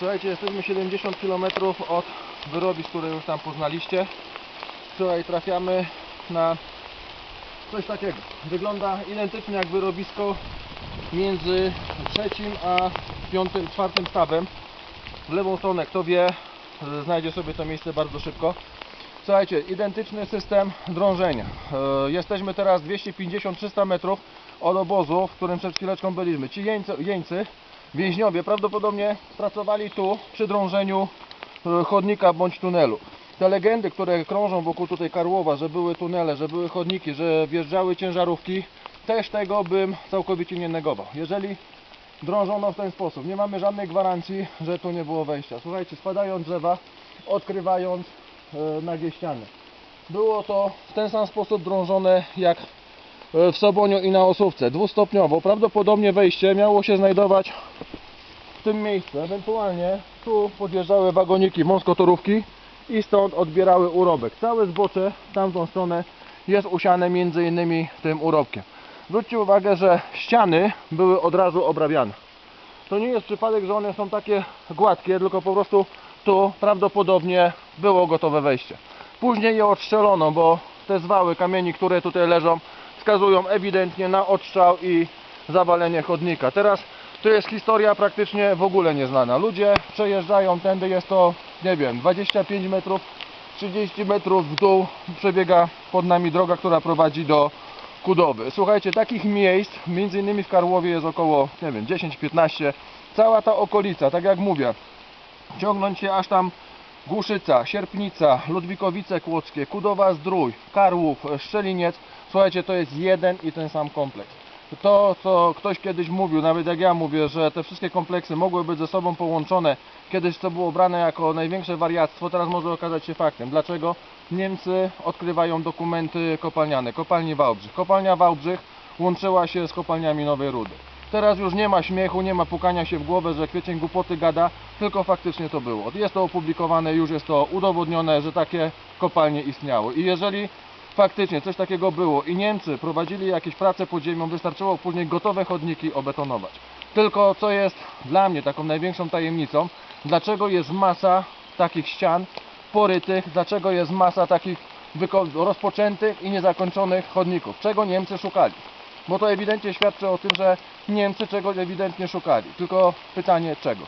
Słuchajcie, jesteśmy 70 km od wyrobisk, które już tam poznaliście. Tutaj trafiamy na coś takiego. Wygląda identycznie jak wyrobisko między trzecim a piątym, czwartym stawem. W lewą stronę, kto wie, znajdzie sobie to miejsce bardzo szybko. Słuchajcie, identyczny system drążenia. E, Jesteśmy teraz 250-300 metrów od obozu, w którym przed chwileczką byliśmy. Ci jeńcy, jeńcy, więźniowie prawdopodobnie pracowali tu przy drążeniu e, chodnika bądź tunelu. Te legendy, które krążą wokół tutaj Karłowa, że były tunele, że były chodniki, że wjeżdżały ciężarówki, też tego bym całkowicie nie negował. Jeżeli drążono w ten sposób, nie mamy żadnej gwarancji, że tu nie było wejścia. Słuchajcie, spadają drzewa, odkrywając e, nagie ściany. Było to w ten sam sposób drążone jak w Soboniu i na Osówce, dwustopniowo. Prawdopodobnie wejście miało się znajdować w tym miejscu. Ewentualnie tu podjeżdżały wagoniki wąskotorówki i stąd odbierały urobek. Całe zbocze w tamtą stronę jest usiane między innymi tym urobkiem. Zwróćcie uwagę, że ściany były od razu obrabiane. To nie jest przypadek, że one są takie gładkie, tylko po prostu tu prawdopodobnie było gotowe wejście. Później je odstrzelono, bo te zwały kamieni, które tutaj leżą, wskazują ewidentnie na odstrzał i zawalenie chodnika. Teraz to jest historia praktycznie w ogóle nieznana. Ludzie przejeżdżają tędy, jest to, nie wiem, 25 metrów, 30 metrów w dół przebiega pod nami droga, która prowadzi do Kudowy. Słuchajcie, takich miejsc, między innymi w Karłowie jest około, nie wiem, 10-15. Cała ta okolica, tak jak mówię, ciągnąć się aż tam Głuszyca, Sierpnica, Ludwikowice Kłodzkie, Kudowa Zdrój, Karłów, Szczeliniec. Słuchajcie, to jest jeden i ten sam kompleks. To, co ktoś kiedyś mówił, nawet jak ja mówię, że te wszystkie kompleksy mogły być ze sobą połączone, kiedyś to było brane jako największe wariactwo, teraz może okazać się faktem. Dlaczego? Niemcy odkrywają dokumenty kopalniane, kopalni Wałbrzych. Kopalnia Wałbrzych łączyła się z kopalniami Nowej Rudy. Teraz już nie ma śmiechu, nie ma pukania się w głowę, że kwiecień głupoty gada, tylko faktycznie to było. Jest to opublikowane, już jest to udowodnione, że takie kopalnie istniały. I jeżeli faktycznie coś takiego było i Niemcy prowadzili jakieś prace pod ziemią, wystarczyło później gotowe chodniki obetonować. Tylko co jest dla mnie taką największą tajemnicą, dlaczego jest masa takich ścian porytych, dlaczego jest masa takich rozpoczętych i niezakończonych chodników, czego Niemcy szukali. Bo to ewidentnie świadczy o tym, że Niemcy czegoś ewidentnie szukali. Tylko pytanie czego.